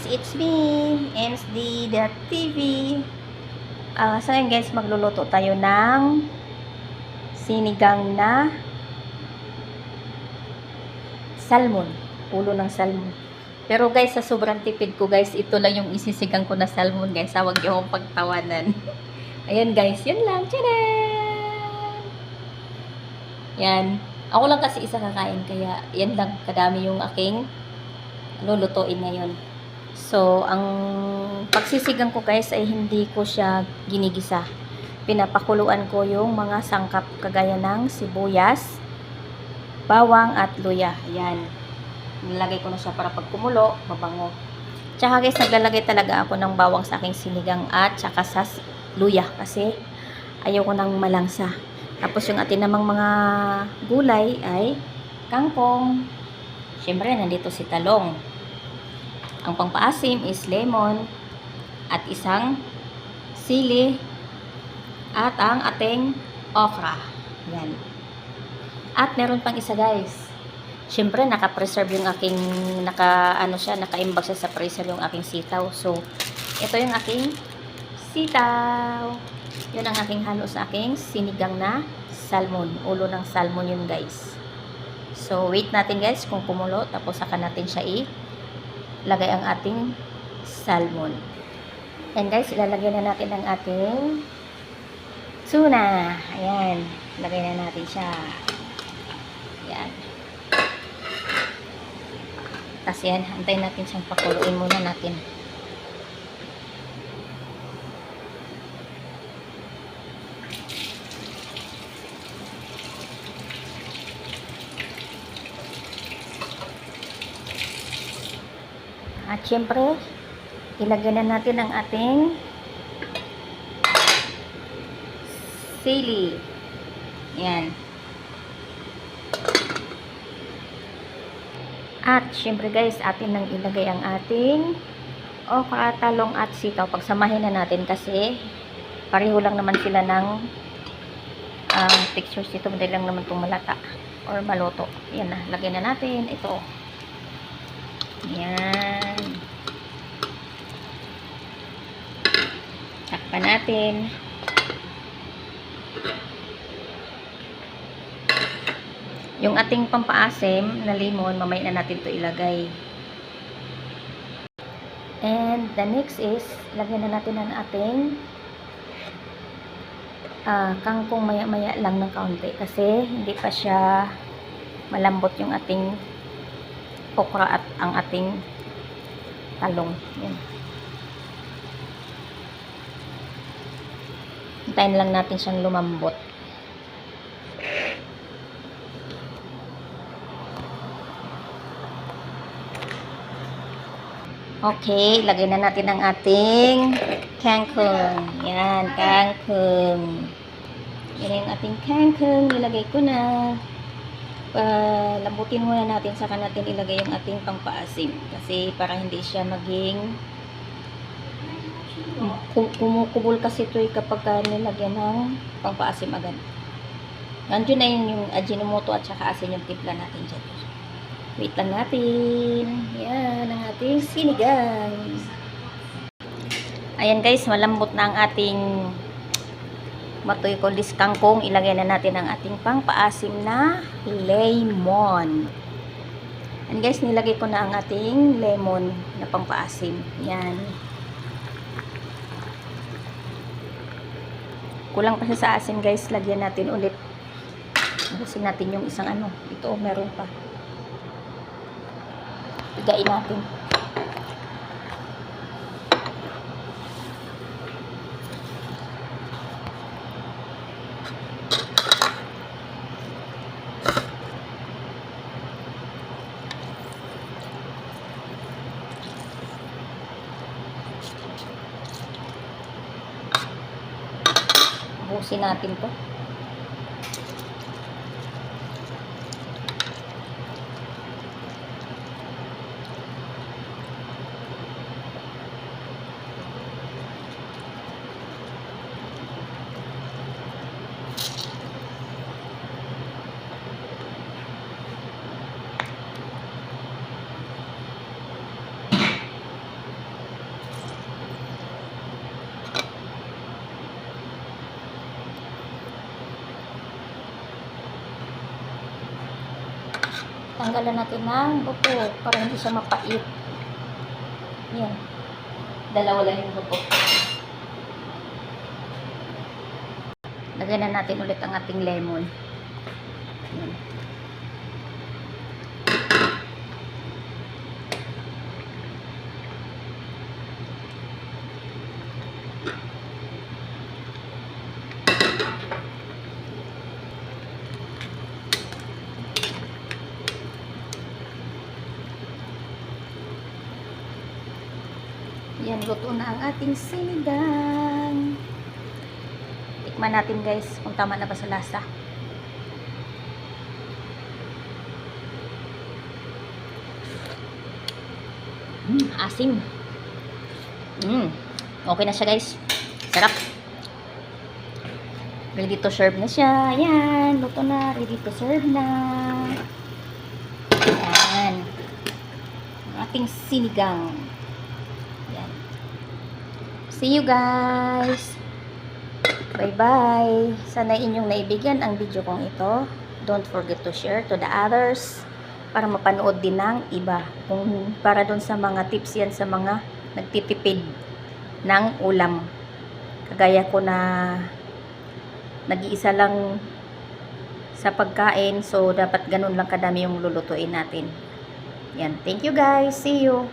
guys, it's me, MSD.TV. Ah, so ngayon guys, magluluto tayo ng sinigang na salmon. Ulo ng salmon. Pero guys, sa sobrang tipid ko guys, ito lang yung isisigang ko na salmon guys. Huwag niyo akong pagtawanan. Ayan guys, yun lang. Tcharan! Yan. Ako lang kasi isa kakain, kaya yan lang kadami yung aking lulutuin ngayon. So, ang pagsisigang ko guys ay hindi ko siya ginigisa. Pinapakuluan ko yung mga sangkap kagaya ng sibuyas, bawang at luya. Ayan. Nilagay ko na siya para pag kumulo, mabango. Tsaka guys, naglalagay talaga ako ng bawang sa aking sinigang at tsaka sa luya kasi ayaw ko ng malangsa. Tapos yung atin namang mga gulay ay kangkong. Siyempre, nandito si talong. Ang pangpaasim is lemon at isang sili at ang ating okra. Yan. At meron pang isa guys. Siyempre, naka-preserve yung aking, naka, ano siya, naka-imbag siya sa freezer yung aking sitaw. So, ito yung aking sitaw. Yun ang aking halo sa aking sinigang na salmon. Ulo ng salmon yun guys. So, wait natin guys kung kumulo. Tapos saka natin siya ilagay ang ating salmon. And guys, ilalagay na natin ang ating tuna. Ayan. Lagay na natin siya. Ayan. Tapos yan, antayin natin siyang pakuluin muna natin. At syempre, ilagay na natin ang ating sili. Yan. At syempre guys, atin nang ilagay ang ating okra, talong at sitaw. Pagsamahin na natin kasi pareho lang naman sila ng um, textures dito. Madali lang naman itong malata or maluto. Yan na, lagay na natin. Ito. Yan. Takpan natin. Yung ating pampaasim na limon, mamaya na natin to ilagay. And the next is, lagyan na natin ang ating ah, kangkong maya-maya lang ng kaunti kasi hindi pa siya malambot yung ating okra at ang ating talong. Yan. Hintayin lang natin siyang lumambot. Okay, lagay na natin ang ating kangkong. Yan, kangkong. Yan yung ating kangkong. Nilagay ko na. Uh, lambutin muna natin saka natin ilagay yung ating pangpaasim. Kasi para hindi siya maging kumukubol kasi ito eh kapag ka nilagyan ng pangpaasim agad. Nandiyon na yun yung ajinomoto at saka asin yung timpla natin dyan. Wait lang natin. Yan, ang ating sinigang. Ayan guys, malambot na ang ating matoy ko kangkong. Ilagay na natin ang ating pangpaasim na lemon. And guys, nilagay ko na ang ating lemon na pangpaasim. Yan. Kulang pa siya sa asim guys. Lagyan natin ulit. Busin natin yung isang ano. Ito, meron pa. Higain natin. Busin natin to. Tanggalan natin ng buto para hindi siya mapait. Yan. Dalawa lang yung buto. Lagyan na natin ulit ang ating lemon. Yan. Yan, luto na ang ating sinigang. Tikman natin guys kung tama na ba sa lasa. Mm, asim. Mm, okay na siya guys. Sarap. Ready to serve na siya. Ayan, luto na. Ready to serve na. Ayan. Ating sinigang. See you guys. Bye-bye. Sana inyong naibigyan ang video kong ito. Don't forget to share to the others para mapanood din ng iba. Kung para doon sa mga tips yan sa mga nagtitipid ng ulam. Kagaya ko na nag-iisa lang sa pagkain. So, dapat ganun lang kadami yung lulutuin natin. Yan. Thank you guys. See you.